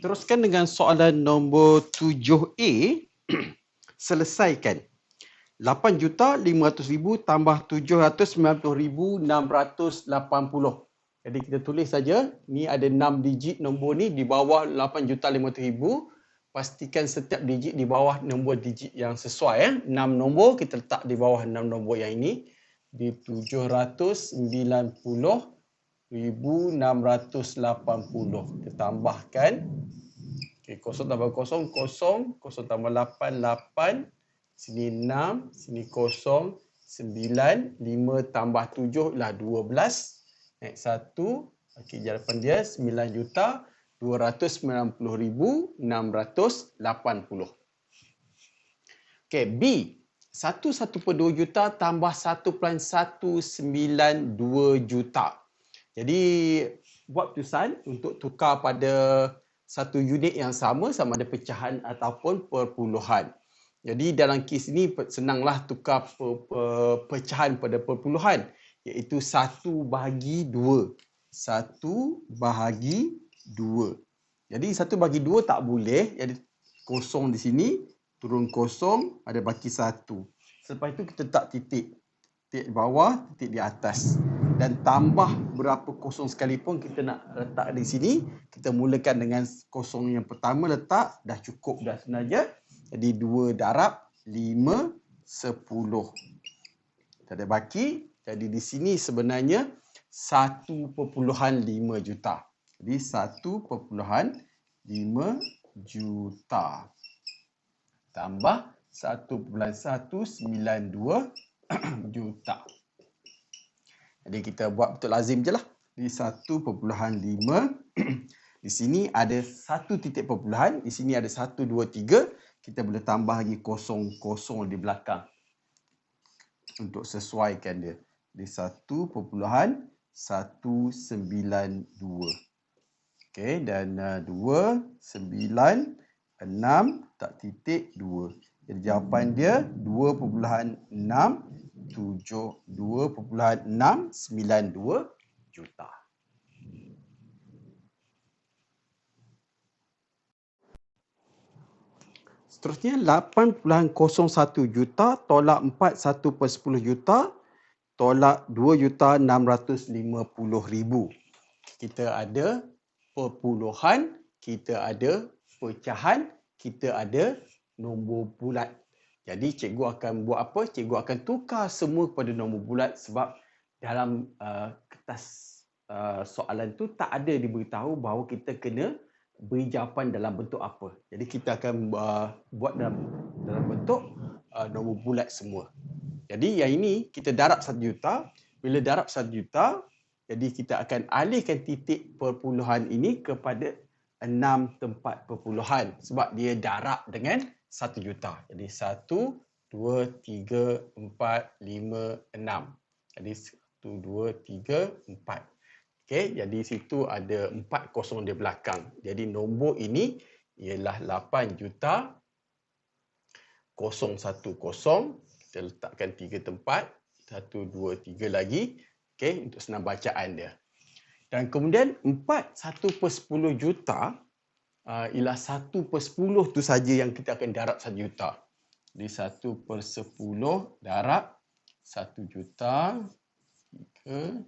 Teruskan dengan soalan nombor 7A. Selesaikan. 8 juta 500 ribu tambah 790 ribu 680. Jadi kita tulis saja. Ni ada 6 digit nombor ni di bawah 8 juta 500 ribu. Pastikan setiap digit di bawah nombor digit yang sesuai. Eh. 6 nombor kita letak di bawah 6 nombor yang ini. Di 790 1680. Kita tambahkan. Okay, kosong tambah kosong, kosong. Kosong tambah lapan, lapan. Sini enam, sini kosong. Sembilan, lima tambah tujuh ialah dua belas. Naik satu. Okay, jawapan dia sembilan juta dua ratus sembilan puluh ribu enam ratus lapan puluh. Okay, B. Satu satu per dua juta tambah satu pelan satu sembilan dua juta. Jadi buat keputusan untuk tukar pada satu unit yang sama sama ada pecahan ataupun perpuluhan. Jadi dalam kes ini senanglah tukar pe, pe, pecahan pada perpuluhan iaitu satu bahagi dua. Satu bahagi dua. Jadi satu bahagi dua tak boleh. Jadi kosong di sini, turun kosong, ada baki satu. Selepas itu kita tak titik titik di bawah, titik di atas. Dan tambah berapa kosong sekalipun kita nak letak di sini. Kita mulakan dengan kosong yang pertama letak. Dah cukup dah sebenarnya. Jadi 2 darab 5, 10. Tak ada baki. Jadi di sini sebenarnya 1.5 juta. Jadi 1.5 juta. Tambah 1.192. juta jadi kita buat betul lazim je lah. Di 1.5. di sini ada satu titik perpuluhan. Di sini ada 1, 2, 3. Kita boleh tambah lagi kosong-kosong di belakang. Untuk sesuaikan dia. Di 1.192. Okey, dan uh, 2, 9, 6, tak titik 2. Jadi jawapan dia 2.6 72.692 juta. Seterusnya 8.01 juta tolak 4 1 per 10 juta tolak 2 juta 650 ribu. Kita ada perpuluhan, kita ada pecahan, kita ada nombor bulat. Jadi cikgu akan buat apa? Cikgu akan tukar semua kepada nombor bulat sebab dalam uh, kertas uh, soalan tu tak ada diberitahu bahawa kita kena beri jawapan dalam bentuk apa. Jadi kita akan uh, buat dalam dalam bentuk uh, nombor bulat semua. Jadi yang ini kita darab 1 juta. Bila darab 1 juta, jadi kita akan alihkan titik perpuluhan ini kepada 6 tempat perpuluhan sebab dia darab dengan satu juta. Jadi satu, dua, tiga, empat, lima, enam. Jadi satu, dua, tiga, empat. Okey, jadi situ ada empat kosong di belakang. Jadi nombor ini ialah lapan juta kosong satu kosong. Kita letakkan tiga tempat. Satu, dua, tiga lagi. Okey, untuk senang bacaan dia. Dan kemudian empat satu per sepuluh juta ialah satu per sepuluh tu saja yang kita akan darab satu juta. Jadi satu per sepuluh darab satu juta. Tiga.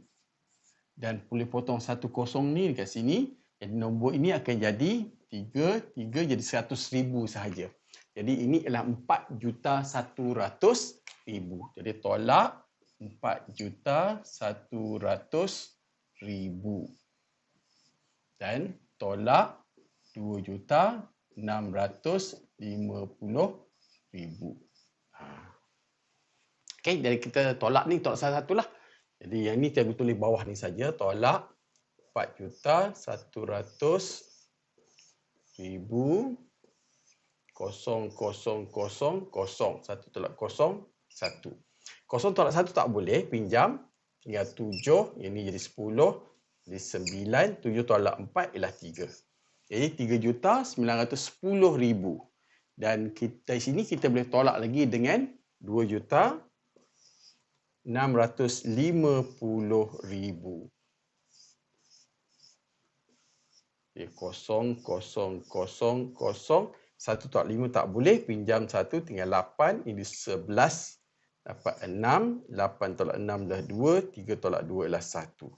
Dan boleh potong satu kosong ni dekat sini. Jadi nombor ini akan jadi tiga. Tiga jadi seratus ribu sahaja. Jadi ini ialah empat juta satu ratus ribu. Jadi tolak empat juta satu ratus ribu. Dan tolak dua juta enam ratus lima puluh ribu. Ha. Okey, jadi kita tolak ni tolak salah satu lah. Jadi yang ni saya tulis bawah ni saja tolak empat juta satu ratus ribu kosong kosong kosong kosong satu tolak kosong satu. Kosong tolak satu tak boleh pinjam tinggal tujuh ini jadi sepuluh jadi sembilan tujuh tolak empat ialah tiga. Jadi 3 juta 910 ribu. Dan kita di sini kita boleh tolak lagi dengan 2 juta 650 ribu. Dia kosong, kosong, kosong, kosong. Satu tolak lima tak boleh. Pinjam satu tinggal lapan. Ini sebelas. Dapat enam. Lapan tolak enam adalah dua. Tiga tolak dua adalah satu.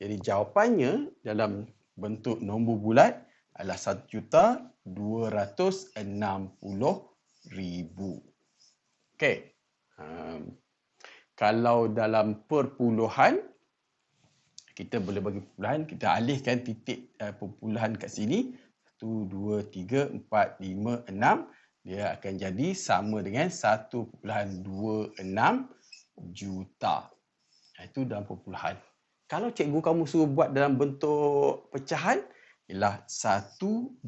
Jadi jawapannya dalam bentuk nombor bulat adalah satu juta dua ratus enam puluh ribu. Okey. Um, kalau dalam perpuluhan, kita boleh bagi perpuluhan, kita alihkan titik uh, perpuluhan kat sini. 1, 2, 3, 4, 5, 6. Dia akan jadi sama dengan 1.26 juta. Itu dalam perpuluhan. Kalau cikgu kamu suruh buat dalam bentuk pecahan, ialah 126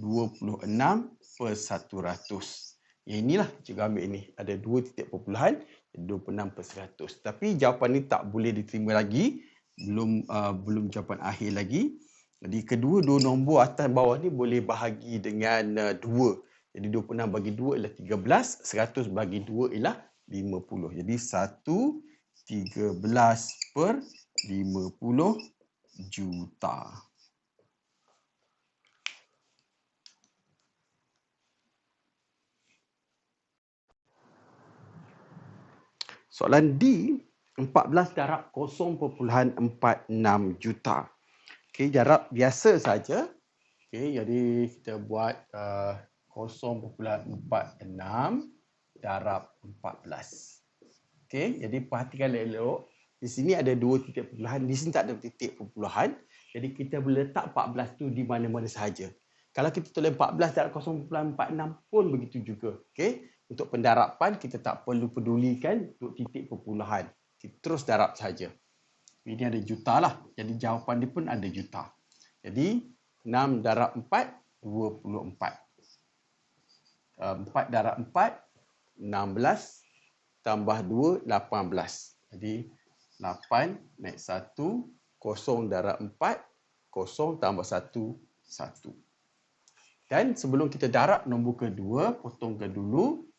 per 100. Yang inilah cikgu ambil ini. Ada dua titik perpuluhan, 26 per 100. Tapi jawapan ini tak boleh diterima lagi belum uh, belum jawapan akhir lagi. Jadi kedua dua nombor atas bawah ni boleh bahagi dengan uh, dua. Jadi 26 bagi 2 ialah 13, 100 bagi 2 ialah 50. Jadi 1 13 per 50 juta. Soalan D 14 darab 0.46 juta. Okey, jarak biasa saja. Okey, jadi kita buat uh, 0.46 darab 14. Okey, jadi perhatikan elok. Di sini ada dua titik perpuluhan, di sini tak ada titik perpuluhan. Jadi kita boleh letak 14 tu di mana-mana sahaja. Kalau kita tulis 14 darab 0.46 pun begitu juga. Okey, untuk pendarapan kita tak perlu pedulikan untuk titik perpuluhan kita terus darab saja. Ini ada juta lah. Jadi jawapan dia pun ada juta. Jadi 6 darab 4, 24. 4 darab 4, 16 tambah 2, 18. Jadi 8 naik 1, 0 darab 4, 0 tambah 1, 1. Dan sebelum kita darab nombor kedua, potongkan dulu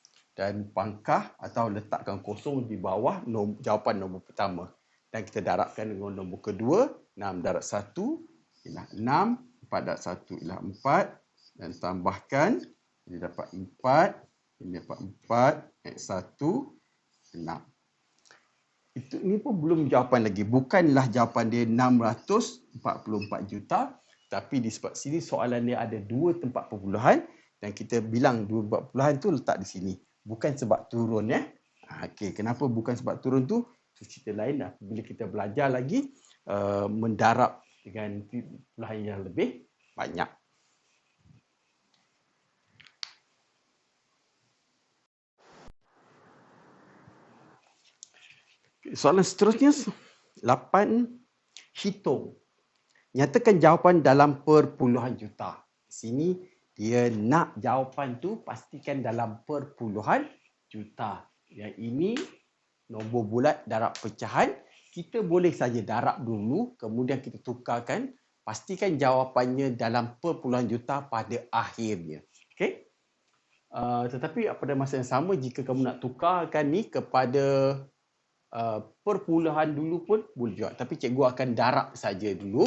dan pangkah atau letakkan kosong di bawah nom jawapan nombor pertama. Dan kita darabkan dengan nombor kedua, 6 darab 1 ialah 6, 4 darab 1 ialah 4 dan tambahkan ini dapat 4, ini dapat 4, naik 1, 6. Itu ini pun belum jawapan lagi. Bukanlah jawapan dia 644 juta, tapi di sebab sini soalan dia ada dua tempat perpuluhan dan kita bilang dua tempat perpuluhan tu letak di sini bukan sebab turun ya. Okey, kenapa bukan sebab turun tu? Itu cerita lain lah. Bila kita belajar lagi uh, mendarab dengan pelayan yang lebih banyak. Soalan seterusnya, 8 hitung. Nyatakan jawapan dalam perpuluhan juta. Sini dia nak jawapan tu pastikan dalam perpuluhan juta. Yang ini nombor bulat darab pecahan. Kita boleh saja darab dulu kemudian kita tukarkan. Pastikan jawapannya dalam perpuluhan juta pada akhirnya. Okay? Uh, tetapi pada masa yang sama jika kamu nak tukarkan ni kepada uh, perpuluhan dulu pun boleh juga. Tapi cikgu akan darab saja dulu.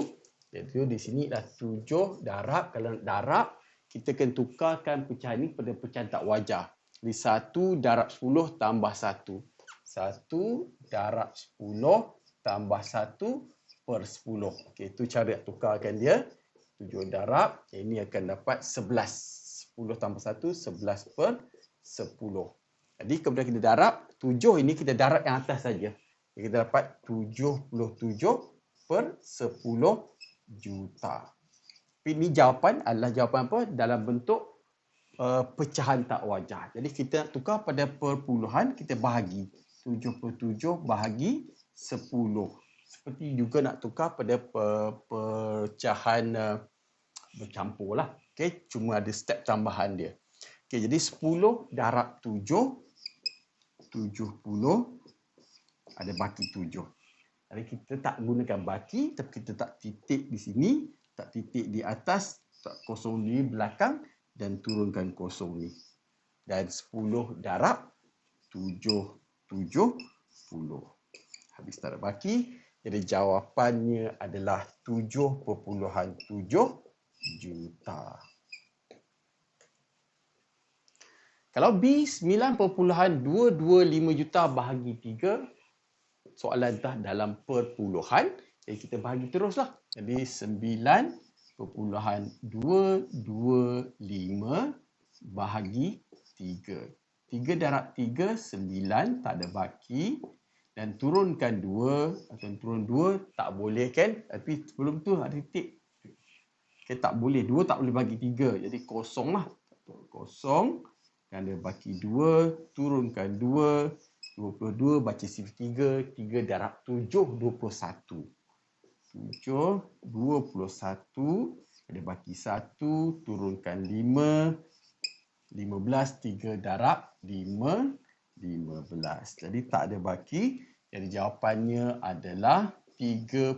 Jadi di sini dah tujuh darab. Kalau darab, kita akan tukarkan pecahan ini pada pecahan tak wajar. Jadi satu darab sepuluh tambah satu. Satu darab sepuluh tambah satu per sepuluh. Okey, itu cara nak tukarkan dia. Tujuh darab, ini akan dapat sebelas. Sepuluh tambah satu, sebelas per sepuluh. Jadi kemudian kita darab, tujuh ini kita darab yang atas saja. Kita dapat tujuh puluh tujuh per sepuluh juta. Ini jawapan adalah jawapan apa? Dalam bentuk uh, pecahan tak wajar. Jadi kita nak tukar pada perpuluhan, kita bahagi. 77 bahagi 10. Seperti juga nak tukar pada per, pecahan uh, bercampur lah. Okay, cuma ada step tambahan dia. Okay, jadi 10 darab 7. 70 ada baki 7. Jadi kita tak gunakan baki tapi kita tak titik di sini tak titik di atas, tak kosong di belakang dan turunkan kosong ni. Dan 10 darab 7 70. Habis tak baki. Jadi jawapannya adalah 7.7 juta. Kalau B 9.225 juta bahagi 3, soalan dah dalam perpuluhan. Jadi kita bahagi teruslah. Jadi 9.225 bahagi 3. 3 darab 3, 9, tak ada baki. Dan turunkan 2, atau turun 2, tak boleh kan? Tapi sebelum tu ada titik. Okay, tak boleh, 2 tak boleh bagi 3. Jadi kosong lah. Kosong. Dan dia baki 2, turunkan 2, 22, baca sifar 3, 3 darab 7, 21. 7, 21, ada baki 1, turunkan 5, 15, 3 darab 5, 15. Jadi tak ada baki. Jadi jawapannya adalah 3.075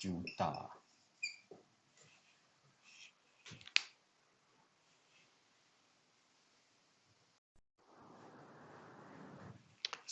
juta.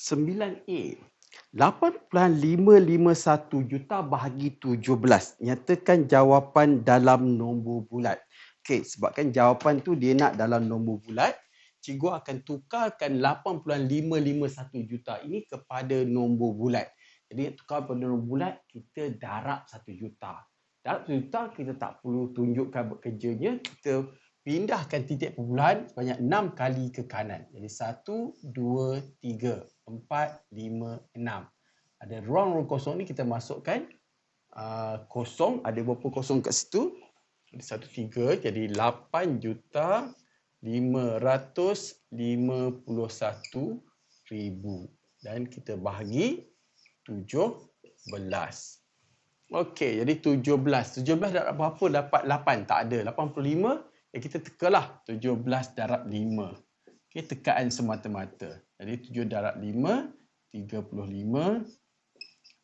Sembilan A. 8.551 juta bahagi 17. Nyatakan jawapan dalam nombor bulat. Okey, sebabkan jawapan tu dia nak dalam nombor bulat, cikgu akan tukarkan 8.551 juta ini kepada nombor bulat. Jadi tukar pada nombor bulat, kita darab 1 juta. Darab 1 juta, kita tak perlu tunjukkan bekerjanya. Kita pindahkan titik permulaan sebanyak 6 kali ke kanan. Jadi 1, 2, 3, 4, 5, 6. Ada ruang-ruang kosong ni kita masukkan uh, kosong. Ada berapa kosong kat situ? Jadi 1, 3. Jadi 8 juta 551 ribu. Dan kita bahagi 17. Okey, jadi 17. 17 dapat berapa? Dapat 8. Tak ada. 85 eh, kita tekalah 17 darab 5. Okay, tekaan semata-mata. Jadi 7 darab 5, 35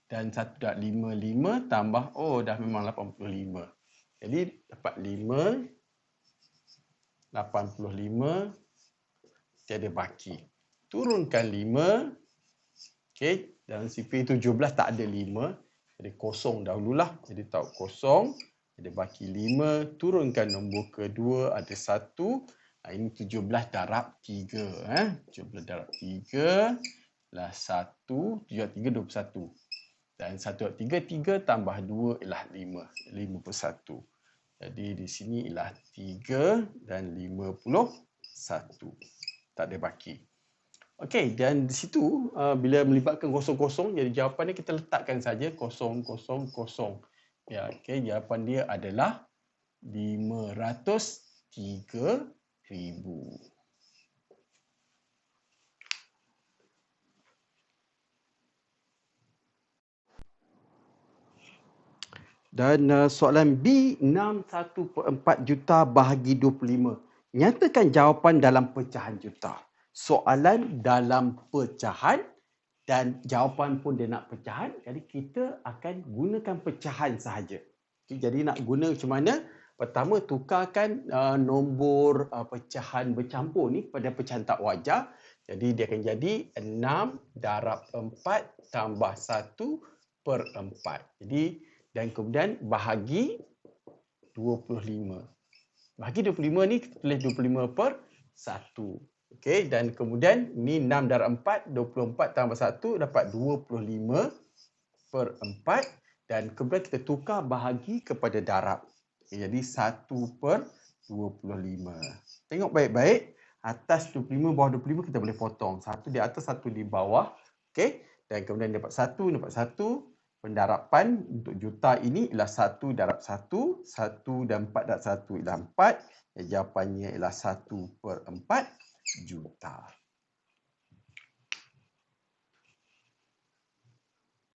dan 1 darab 5, 5 tambah, oh dah memang 85. Jadi dapat 5, 85, tiada baki. Turunkan 5, okay, dalam CP 17 tak ada 5. Jadi kosong dahululah. Jadi tahu kosong ada baki 5, turunkan nombor kedua ada 1, Ha, ini 17 darab 3. Eh? 17 darab 3 ialah 1. 7 darab 3, 21. Dan 1 darab 3, 3 tambah 2 ialah 5. 51. Jadi di sini ialah 3 dan 51. Tak ada baki. Okey, dan di situ uh, bila melibatkan kosong-kosong, jadi jawapannya kita letakkan saja kosong, kosong, kosong. Ya, okey, jawapan dia adalah 503 ribu. Dan uh, soalan B, 61.4 juta bahagi 25. Nyatakan jawapan dalam pecahan juta. Soalan dalam pecahan dan jawapan pun dia nak pecahan. Jadi kita akan gunakan pecahan sahaja. Jadi nak guna macam mana? Pertama, tukarkan uh, nombor uh, pecahan bercampur ni pada pecahan tak wajar. Jadi dia akan jadi 6 darab 4 tambah 1 per 4. Jadi dan kemudian bahagi 25. Bahagi 25 ni tulis 25 per 1. Okey dan kemudian ni 6 darab 4, 24 tambah 1 dapat 25 per 4 dan kemudian kita tukar bahagi kepada darab. Okay, jadi 1 per 25. Tengok baik-baik. Atas 25, bawah 25 kita boleh potong. Satu di atas, satu di bawah. Okey. Dan kemudian dapat satu, dapat satu. Pendarapan untuk juta ini ialah satu darab satu. Satu dan empat darab satu ialah empat. Jawapannya ialah satu per empat juta.